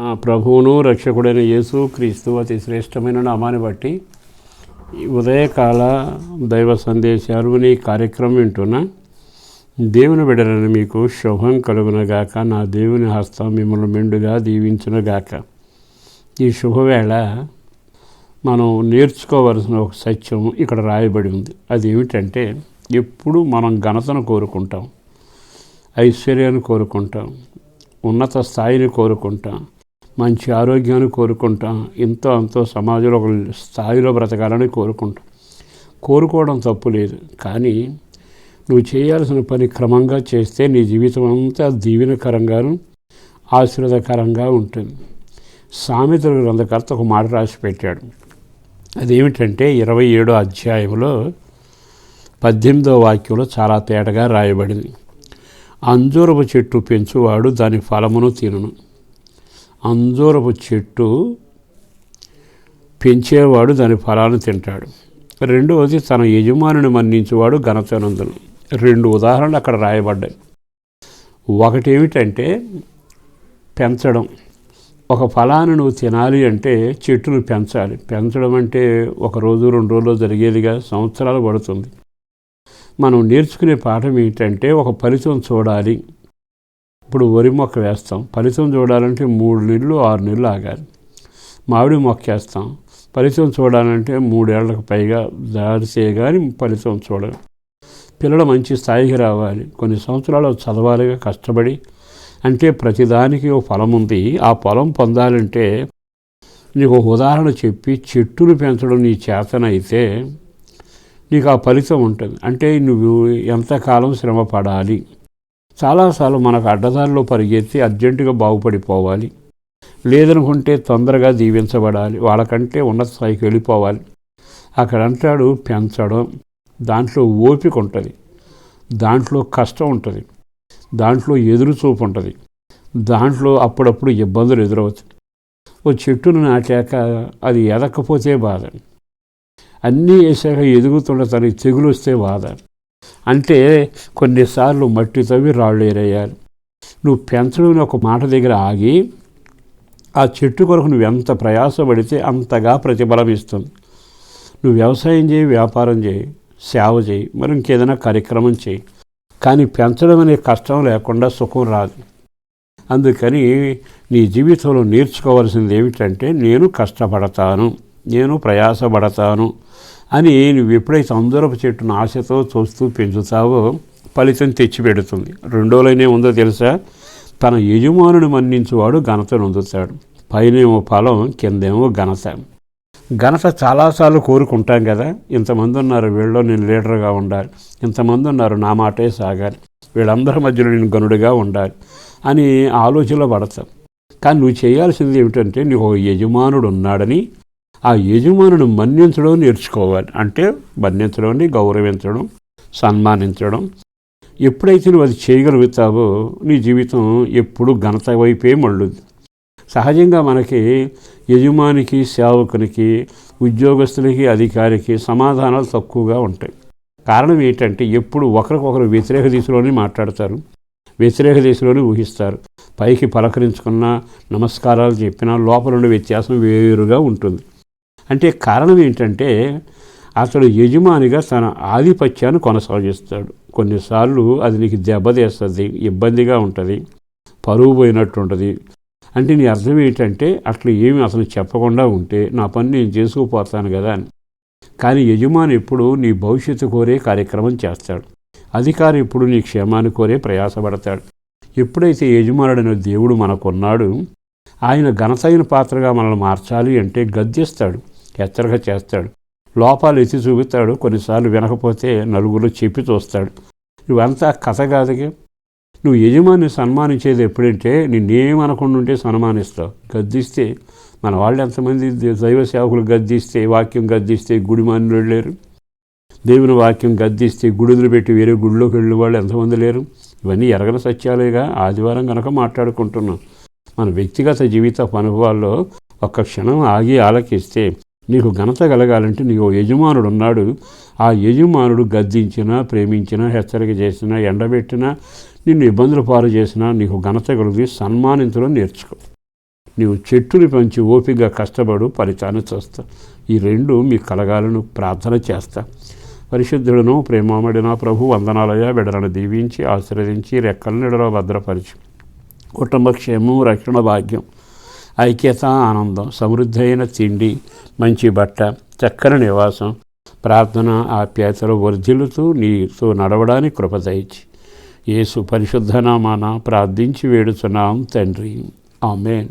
ప్రభువును రక్షకుడైన యేసు క్రీస్తు అతి శ్రేష్టమైన నామాన్ని బట్టి ఉదయకాల దైవ సందేశాలు నీ కార్యక్రమం వింటున్న దేవుని బిడరని మీకు శుభం కలుగునగాక. నా దేవుని హస్తం మిమ్మల్ని మెండుగా దీవించునగాక. ఈ శుభవేళ మనం నేర్చుకోవలసిన ఒక సత్యం ఇక్కడ రాయబడి ఉంది. అది ఏమిటంటే ఎప్పుడు మనం ఘనతను కోరుకుంటాం ఐశ్వర్యాన్ని కోరుకుంటాం ఉన్నత స్థాయిని కోరుకుంటాం మంచి ఆరోగ్యాన్ని కోరుకుంటాం. ఎంతో అంతో సమాజంలో ఒక స్థాయిలో బ్రతకాలని కోరుకుంటాం. కోరుకోవడం తప్పు లేదు. కానీ నువ్వు చేయాల్సిన పని క్రమంగా చేస్తే నీ జీవితం అంతా దీవెనకరంగాను ఆశీర్వదకరంగా ఉంటుంది. సామెతల గ్రంథకర్త ఒక మాట రాసి పెట్టాడు. అదేమిటంటే ఇరవై ఏడో అధ్యాయంలో పద్దెనిమిదో వాక్యంలో చాలా తేటగా రాయబడింది. అంజూరపు చెట్టు పెంచువాడు దాని ఫలమును తినును. అంజూరపు చెట్టు పెంచేవాడు దాని ఫలాన్ని తింటాడు. రెండవది తన యజమానిని మన్నించేవాడు ఘనతనందును రెండు ఉదాహరణలు అక్కడ రాయబడ్డాయి. ఒకటి ఏమిటంటే పెంచడం. ఒక ఫలాన్ని నువ్వు తినాలి అంటే చెట్టును పెంచాలి. పెంచడం అంటే ఒక రోజు రెండు రోజుల్లో జరిగేదిగా సంవత్సరాలు పడుతుంది. మనం నేర్చుకునే పాఠం ఏంటంటే ఒక ఫలితం చూడాలి. ఇప్పుడు వరి మొక్క వేస్తాం. ఫలితం చూడాలంటే మూడు నెలలు ఆరు నెలలు ఆగాలి. మామిడి మొక్క వేస్తాం. ఫలితం చూడాలంటే మూడేళ్ళకు పైగా దారి కానీ ఫలితం చూడాలి. పిల్లలు మంచి స్థాయికి రావాలి. కొన్ని సంవత్సరాలు చదవాలిగా కష్టపడి అంటే ప్రతిదానికి ఓ ఫలం ఉంది. ఆ ఫలం పొందాలంటే నీకు ఒక ఉదాహరణ చెప్పి చెట్టును పెంచడం నీ చేతనైతే నీకు ఆ ఫలితం ఉంటుంది. అంటే నువ్వు ఎంతకాలం శ్రమ పడాలి? చాలాసార్లు మనకు అడ్డదారిలో పరిగెత్తి అర్జెంటుగా బాగుపడిపోవాలి. లేదనుకుంటే తొందరగా దీవించబడాలి. వాళ్ళకంటే ఉన్నత స్థాయికి వెళ్ళిపోవాలి. అక్కడ అంటాడు పెంచడం. దాంట్లో ఓపిక ఉంటుంది. దాంట్లో కష్టం ఉంటుంది. దాంట్లో ఎదురు చూపు ఉంటుంది. దాంట్లో అప్పుడప్పుడు ఇబ్బందులు ఎదురవుతాయి ఓ చెట్టును నాటాక అది ఎదకపోతే బాధ. అన్నీ వేసాక ఎదుగుతుండ తనకి తెగులు వస్తే బాధ. అంటే కొన్నిసార్లు మట్టి తవ్వి రాళ్ళు ఏరయ్యారు నువ్వు పెంచడం ఒక మాట దగ్గర ఆగి ఆ చెట్టు కొరకు నువ్వు ఎంత ప్రయాసపడితే అంతగా ప్రతిఫలం ఇస్తుంది. నువ్వు వ్యవసాయం చేయి వ్యాపారం చేయి సేవ చేయి మరి ఇంకేదైనా కార్యక్రమం చేయి. కానీ పెంచడం అనే కష్టం లేకుండా సుఖం రాదు. అందుకని నీ జీవితంలో నేర్చుకోవాల్సింది ఏమిటంటే నేను కష్టపడతాను నేను ప్రయాసపడతాను అని నువ్వు ఎప్పుడైతే అందరపు చెట్టును ఆశతో చూస్తూ పెంచుతావో ఫలితం తెచ్చిపెడుతుంది. రెండోలోనే ఉందో తెలుసా? తన యజమానుని మన్నించువాడు ఘనతను అందుతాడు పైనేమో ఫలం కిందేమో ఘనత. ఘనత చాలాసార్లు కోరుకుంటాం కదా. ఇంతమంది ఉన్నారు వీళ్ళలో నేను లీడర్గా ఉండాలి. ఇంతమంది ఉన్నారు నా మాటే సాగాలి. వీళ్ళందరి మధ్యలో నేను గనుడిగా ఉండాలి అని ఆలోచనలో పడతాం. కానీ నువ్వు చేయాల్సింది ఏమిటంటే నీకు ఒక యజమానుడు ఉన్నాడని ఆ యజమానుని మన్నించడం నేర్చుకోవాలి. అంటే మన్నించడం గౌరవించడం సన్మానించడం. ఎప్పుడైతే నువ్వు అది చేయగలుగుతావో నీ జీవితం ఎప్పుడు ఘనత వైపే మళ్ళుద్ది. సహజంగా మనకి యజమానికి సేవకునికి ఉద్యోగస్తులకి అధికారికి సమాధానాలు తక్కువగా ఉంటాయి. కారణం ఏంటంటే ఎప్పుడు ఒకరికొకరు వ్యతిరేక దిశలోనే మాట్లాడతారు. వ్యతిరేక దిశలోనే ఊహిస్తారు. పైకి పలకరించుకున్న నమస్కారాలు చెప్పినా లోపల ఉండే వ్యత్యాసం వేరుగా ఉంటుంది. అంటే కారణం ఏంటంటే అతడు యజమానిగా తన ఆధిపత్యాన్ని కొనసాగిస్తాడు. కొన్నిసార్లు అది నీకు దెబ్బతీస్తుంది ఇబ్బందిగా ఉంటుంది పరువు పోయినట్టు ఉంటుంది అంటే నీ అర్థం ఏంటంటే అట్లా ఏమి అసలు చెప్పకుండా ఉంటే నా పని నేను చేసుకుపోతాను కదా అని. కానీ యజమాని ఎప్పుడు నీ భవిష్యత్తు కోరే కార్యక్రమం చేస్తాడు. అధికారి ఇప్పుడు నీ క్షేమాన్ని కోరే ప్రయాసపడతాడు. ఎప్పుడైతే యజమానుడైన దేవుడు మనకున్నాడు ఆయన ఘనతైన పాత్రగా మనల్ని మార్చాలి అంటే గద్దిస్తాడు. హెచ్చరిక చేస్తాడు. లోపాలు ఎత్తి చూపిస్తాడు కొన్నిసార్లు వినకపోతే నలుగురు చెప్పి చూస్తాడు. నువ్వంతా కథ కాదుగా. నువ్వు యజమాని సన్మానించేది ఎప్పుడంటే నిన్నేమనకుండుంటే సన్మానిస్తావు. గద్దిస్తే మన వాళ్ళు ఎంతమంది దైవ సేవకులు గద్దిస్తే వాక్యం గద్దిస్తే గుడి మానులు వెళ్ళారు దేవుని వాక్యం గద్దిస్తే గుడిలు పెట్టి వేరే గుడిలోకి వెళ్ళిన వాళ్ళు ఎంతమంది లేరు. ఇవన్నీ ఎరగని సత్యాలేగా ఆదివారం కనుక మాట్లాడుకుంటున్నాం. మన వ్యక్తిగత జీవిత అనుభవాల్లో ఒక్క క్షణం ఆగి ఆలకిస్తే నీకు ఘనత కలగాలంటే నీకు ఓ యజమానుడు ఉన్నాడు. ఆ యజమానుడు గద్దించినా ప్రేమించినా హెచ్చరిక చేసినా ఎండబెట్టినా నిన్ను ఇబ్బందులు పాలు చేసినా నీకు ఘనత కలిగి సన్మానించడం నేర్చుకో. నీవు చెట్టుని పెంచి ఓపికగా కష్టపడు ఫలితాన్ని చూస్తా. ఈ రెండు మీకు కలగాలను ప్రార్థన చేస్తా. పరిశుద్ధుడును ప్రేమామడిన ప్రభు వందనాలయ బిడలను దీవించి ఆశీర్వదించి రెక్కల నిడలో భద్రపరిచి. కుటుంబ క్షేమం రక్షణ భాగ్యం. ఐక్యత ఆనందం సమృద్ధైన తిండి మంచి బట్ట చక్కని నివాసం ప్రార్థన ఆప్యాయతలు వర్ధిల్లుతూ నీతో నడవడానికి కృపదయించి ఏసు పరిశుద్ధనామాన ప్రార్థించి వేడుచున్నాం తండ్రి. ఆమెన్.